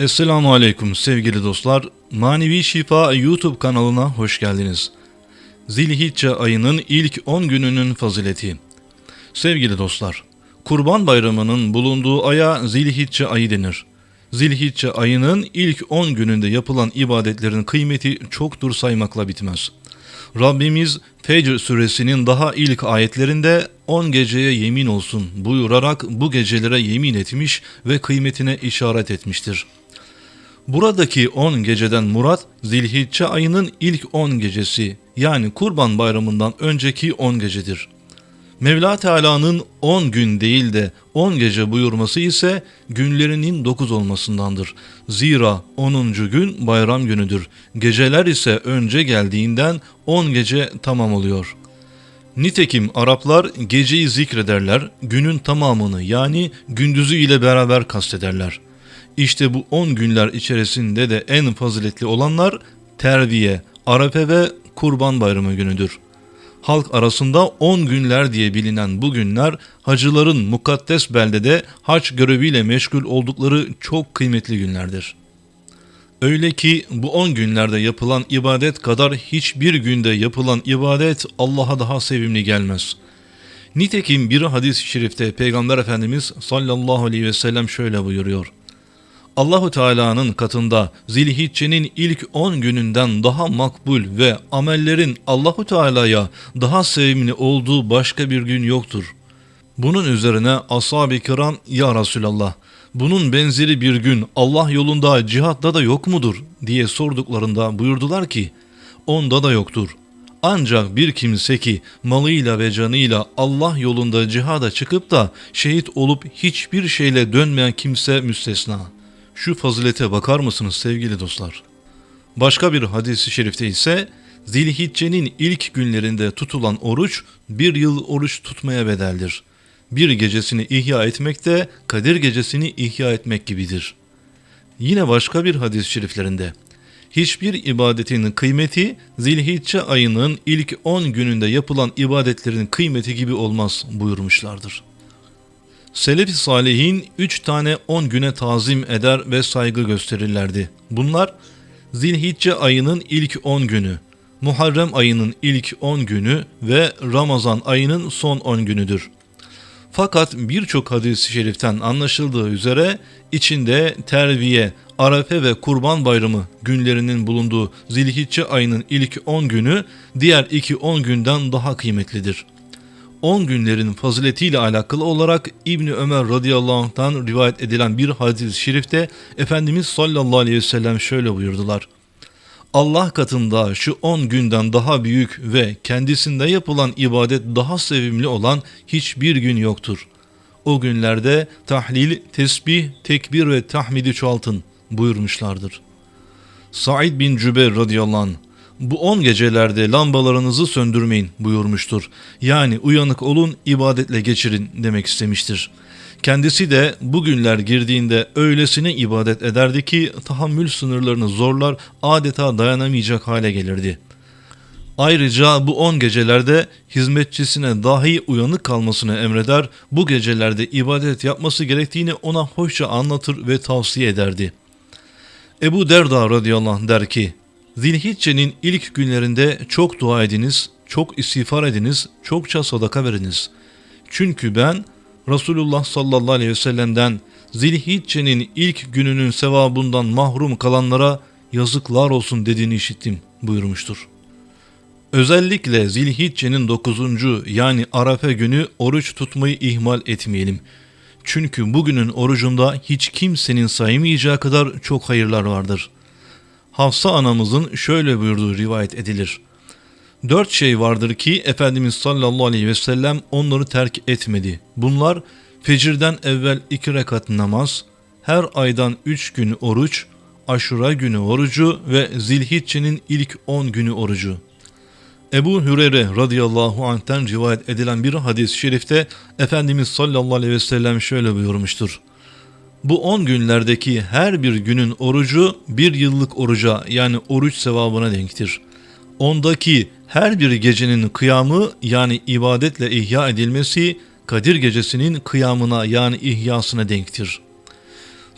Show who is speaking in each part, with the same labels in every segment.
Speaker 1: Esselamu Aleyküm sevgili dostlar. Manevi Şifa YouTube kanalına hoş geldiniz. Zilhicce ayının ilk 10 gününün fazileti. Sevgili dostlar, Kurban Bayramı'nın bulunduğu aya Zilhicce ayı denir. Zilhicce ayının ilk 10 gününde yapılan ibadetlerin kıymeti çoktur saymakla bitmez. Rabbimiz Fecr suresinin daha ilk ayetlerinde 10 geceye yemin olsun buyurarak bu gecelere yemin etmiş ve kıymetine işaret etmiştir. Buradaki 10 geceden murat Zilhicce ayının ilk 10 gecesi yani Kurban Bayramı'ndan önceki 10 gecedir. Mevla Teala'nın 10 gün değil de 10 gece buyurması ise günlerinin 9 olmasındandır. Zira 10. gün bayram günüdür. Geceler ise önce geldiğinden 10 gece tamam oluyor. Nitekim Araplar geceyi zikrederler, günün tamamını yani gündüzü ile beraber kastederler. İşte bu 10 günler içerisinde de en faziletli olanlar Terviye, Arefe ve Kurban Bayramı günüdür. Halk arasında 10 günler diye bilinen bu günler hacıların mukaddes beldede hac göreviyle meşgul oldukları çok kıymetli günlerdir. Öyle ki bu 10 günlerde yapılan ibadet kadar hiçbir günde yapılan ibadet Allah'a daha sevimli gelmez. Nitekim bir hadis-i şerifte Peygamber Efendimiz sallallahu aleyhi ve sellem şöyle buyuruyor. Allahu Teala'nın katında Zilhicce'nin ilk 10 gününden daha makbul ve amellerin Allahu Teala'ya daha sevimli olduğu başka bir gün yoktur. Bunun üzerine ashab-ı kiram ya Resulallah bunun benzeri bir gün Allah yolunda cihatta da yok mudur diye sorduklarında buyurdular ki onda da yoktur. Ancak bir kimse ki malıyla ve canıyla Allah yolunda cihada çıkıp da şehit olup hiçbir şeyle dönmeyen kimse müstesna. Şu fazilete bakar mısınız sevgili dostlar? Başka bir hadisi şerifte ise Zilhicce'nin ilk günlerinde tutulan oruç bir yıl oruç tutmaya bedeldir. Bir gecesini ihya etmek de Kadir gecesini ihya etmek gibidir. Yine başka bir hadis-i şeriflerinde hiçbir ibadetin kıymeti Zilhicce ayının ilk 10 gününde yapılan ibadetlerin kıymeti gibi olmaz buyurmuşlardır. Selef-i Salihin 3 tane 10 güne tazim eder ve saygı gösterirlerdi. Bunlar Zilhicce ayının ilk 10 günü, Muharrem ayının ilk 10 günü ve Ramazan ayının son 10 günüdür. Fakat birçok hadis-i şeriften anlaşıldığı üzere içinde terviye, Arefe ve Kurban Bayramı günlerinin bulunduğu Zilhicce ayının ilk 10 günü diğer iki 10 günden daha kıymetlidir.'' 10 günlerin faziletiyle alakalı olarak İbni Ömer radıyallahu anh'tan rivayet edilen bir hadis-i şerifte Efendimiz sallallahu aleyhi ve sellem şöyle buyurdular. Allah katında şu 10 günden daha büyük ve kendisinde yapılan ibadet daha sevimli olan hiçbir gün yoktur. O günlerde tahlil, tesbih, tekbir ve tahmidi çoğaltın buyurmuşlardır. Said bin Cübeyr radıyallahu anh bu on gecelerde lambalarınızı söndürmeyin buyurmuştur. Yani uyanık olun ibadetle geçirin demek istemiştir. Kendisi de bugünler girdiğinde öylesine ibadet ederdi ki tahammül sınırlarını zorlar adeta dayanamayacak hale gelirdi. Ayrıca bu on gecelerde hizmetçisine dahi uyanık kalmasını emreder, bu gecelerde ibadet yapması gerektiğini ona hoşça anlatır ve tavsiye ederdi. Ebu Derda radıyallahu anh der ki, Zilhicce'nin ilk günlerinde çok dua ediniz, çok istiğfar ediniz, çokça sadaka veriniz. Çünkü ben Resulullah sallallahu aleyhi ve sellem'den Zilhicce'nin ilk gününün sevabından mahrum kalanlara yazıklar olsun dediğini işittim buyurmuştur. Özellikle Zilhicce'nin 9. yani Arafe günü oruç tutmayı ihmal etmeyelim. Çünkü bugünün orucunda hiç kimsenin saymayacağı kadar çok hayırlar vardır.'' Hafsa anamızın şöyle buyurduğu rivayet edilir. Dört şey vardır ki Efendimiz sallallahu aleyhi ve sellem onları terk etmedi. Bunlar fecirden evvel iki rekat namaz, her aydan üç gün oruç, aşura günü orucu ve zilhiccenin ilk on günü orucu. Ebu Hüreyre radıyallahu anh'ten rivayet edilen bir hadis-i şerifte Efendimiz sallallahu aleyhi ve sellem şöyle buyurmuştur. Bu 10 günlerdeki her bir günün orucu bir yıllık oruca yani oruç sevabına denktir. Ondaki her bir gecenin kıyamı yani ibadetle ihya edilmesi Kadir gecesinin kıyamına yani ihyasına denktir.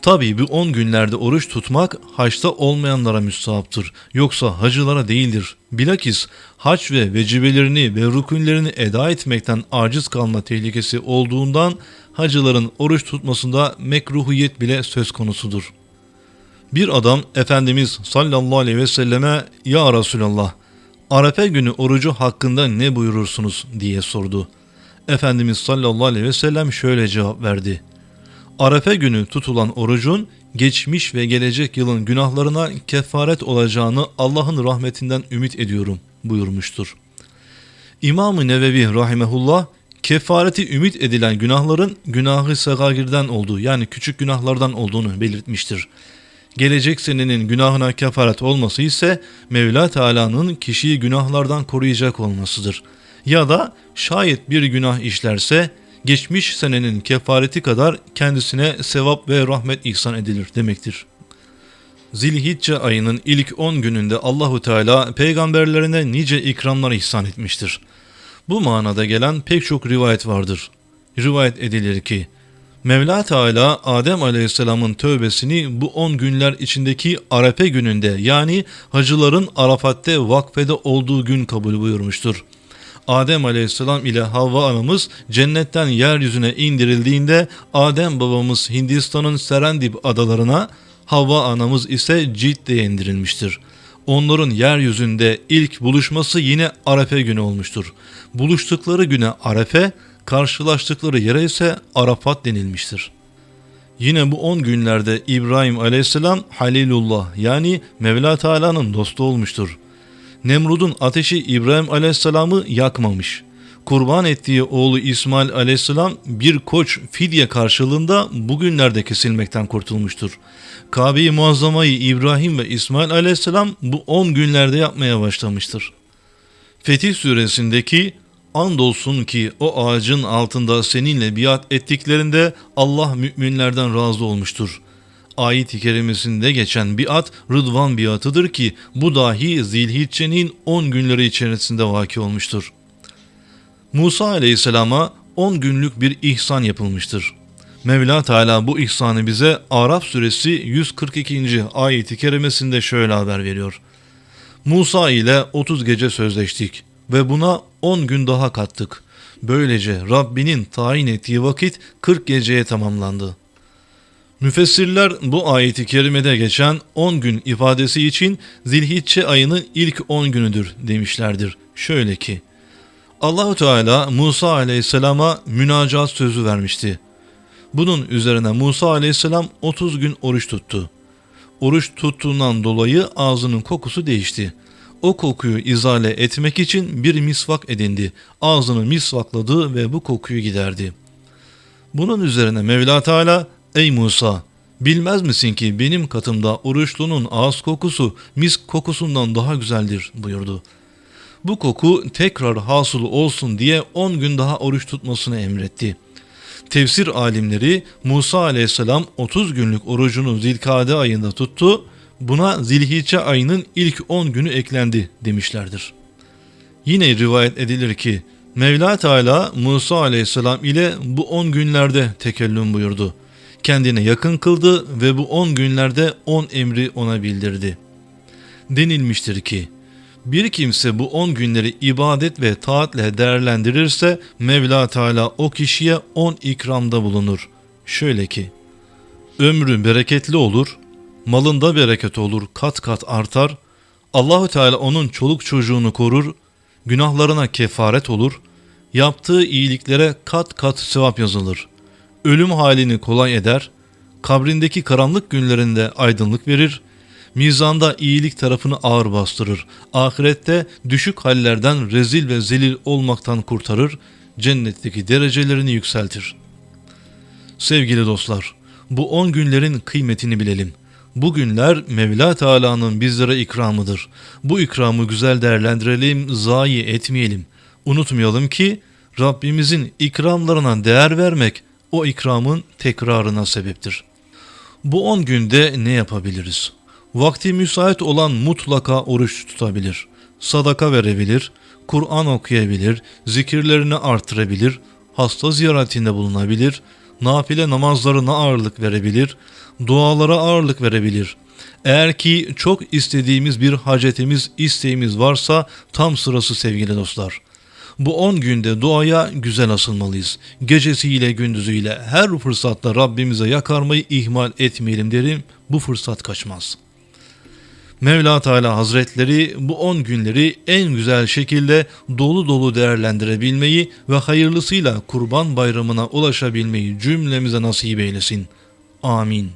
Speaker 1: Tabii bu 10 günlerde oruç tutmak haçta olmayanlara müstahaptır. Yoksa hacılara değildir. Bilakis haç ve vecibelerini ve rükünlerini eda etmekten aciz kalma tehlikesi olduğundan hacıların oruç tutmasında mekruhiyet bile söz konusudur. Bir adam Efendimiz sallallahu aleyhi ve selleme Ya Resulallah Arefe günü orucu hakkında ne buyurursunuz diye sordu. Efendimiz sallallahu aleyhi ve sellem şöyle cevap verdi. Arefe günü tutulan orucun geçmiş ve gelecek yılın günahlarına kefaret olacağını Allah'ın rahmetinden ümit ediyorum buyurmuştur. İmam-ı Nevevi rahimehullah kefareti ümit edilen günahların günahı segagirden olduğu yani küçük günahlardan olduğunu belirtmiştir. Gelecek senenin günahına kefaret olması ise Mevla Teala'nın kişiyi günahlardan koruyacak olmasıdır. Ya da şayet bir günah işlerse geçmiş senenin kefareti kadar kendisine sevap ve rahmet ihsan edilir demektir. Zilhicce ayının ilk 10 gününde Allahu Teala peygamberlerine nice ikramlar ihsan etmiştir. Bu manada gelen pek çok rivayet vardır. Rivayet edilir ki Mevla Teala Adem Aleyhisselam'ın tövbesini bu 10 günler içindeki Arefe gününde yani hacıların Arafat'te vakfede olduğu gün kabul buyurmuştur. Adem Aleyhisselam ile Havva anamız cennetten yeryüzüne indirildiğinde Adem babamız Hindistan'ın Serendip adalarına, Havva anamız ise Cidde'ye indirilmiştir. Onların yeryüzünde ilk buluşması yine Arefe günü olmuştur. Buluştukları güne Arefe, karşılaştıkları yere ise Arafat denilmiştir. Yine bu 10 günlerde İbrahim aleyhisselam Halilullah yani Mevla Teala'nın dostu olmuştur. Nemrud'un ateşi İbrahim aleyhisselamı yakmamış. Kurban ettiği oğlu İsmail aleyhisselam bir koç fidye karşılığında bugünlerde kesilmekten kurtulmuştur. Kabe-i Muazzama'yı İbrahim ve İsmail aleyhisselam bu 10 günlerde yapmaya başlamıştır. Fetih suresindeki Andolsun ki o ağacın altında seninle biat ettiklerinde Allah müminlerden razı olmuştur. Ayet-i kerimesinde geçen biat Rıdvan biatıdır ki bu dahi Zilhicce'nin 10 günleri içerisinde vaki olmuştur. Musa aleyhisselama 10 günlük bir ihsan yapılmıştır. Mevla Teala bu ihsanı bize Araf suresi 142. ayeti kerimesinde şöyle haber veriyor. Musa ile 30 gece sözleştik ve buna 10 gün daha kattık. Böylece Rabbinin tayin ettiği vakit 40 geceye tamamlandı. Müfessirler bu ayeti kerimede geçen 10 gün ifadesi için Zilhicce ayının ilk 10 günüdür demişlerdir. Şöyle ki Allahu Teala Musa aleyhisselama münacat sözü vermişti. Bunun üzerine Musa aleyhisselam 30 gün oruç tuttu. Oruç tuttuğundan dolayı ağzının kokusu değişti. O kokuyu izale etmek için bir misvak edindi. Ağzını misvakladı ve bu kokuyu giderdi. Bunun üzerine Mevla Teala Ey Musa! Bilmez misin ki benim katımda oruçlunun ağız kokusu mis kokusundan daha güzeldir buyurdu. Bu koku tekrar hasıl olsun diye 10 gün daha oruç tutmasını emretti. Tefsir alimleri Musa aleyhisselam 30 günlük orucunu zilkade ayında tuttu, buna zilhicce ayının ilk 10 günü eklendi demişlerdir. Yine rivayet edilir ki Mevla Teala Musa aleyhisselam ile bu 10 günlerde tekellüm buyurdu kendine yakın kıldı ve bu on günlerde on emri ona bildirdi. Denilmiştir ki, bir kimse bu on günleri ibadet ve taatle değerlendirirse Mevla Teala o kişiye on ikramda bulunur. Şöyle ki, ömrü bereketli olur, malında bereket olur, kat kat artar, Allahü Teala onun çoluk çocuğunu korur, günahlarına kefaret olur, yaptığı iyiliklere kat kat sevap yazılır ölüm halini kolay eder, kabrindeki karanlık günlerinde aydınlık verir, mizanda iyilik tarafını ağır bastırır, ahirette düşük hallerden rezil ve zelil olmaktan kurtarır, cennetteki derecelerini yükseltir. Sevgili dostlar, bu on günlerin kıymetini bilelim. Bu günler Mevla Teala'nın bizlere ikramıdır. Bu ikramı güzel değerlendirelim, zayi etmeyelim. Unutmayalım ki Rabbimizin ikramlarına değer vermek o ikramın tekrarına sebeptir. Bu 10 günde ne yapabiliriz? Vakti müsait olan mutlaka oruç tutabilir, sadaka verebilir, Kur'an okuyabilir, zikirlerini artırabilir, hasta ziyaretinde bulunabilir, nafile namazlarına ağırlık verebilir, dualara ağırlık verebilir. Eğer ki çok istediğimiz bir hacetimiz, isteğimiz varsa tam sırası sevgili dostlar. Bu 10 günde duaya güzel asılmalıyız. Gecesiyle gündüzüyle her fırsatta Rabbimize yakarmayı ihmal etmeyelim derim. Bu fırsat kaçmaz. Mevla Teala Hazretleri bu 10 günleri en güzel şekilde dolu dolu değerlendirebilmeyi ve hayırlısıyla Kurban Bayramına ulaşabilmeyi cümlemize nasip eylesin. Amin.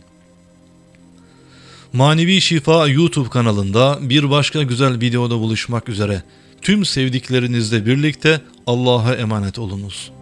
Speaker 1: Manevi Şifa YouTube kanalında bir başka güzel videoda buluşmak üzere. Tüm sevdiklerinizle birlikte Allah'a emanet olunuz.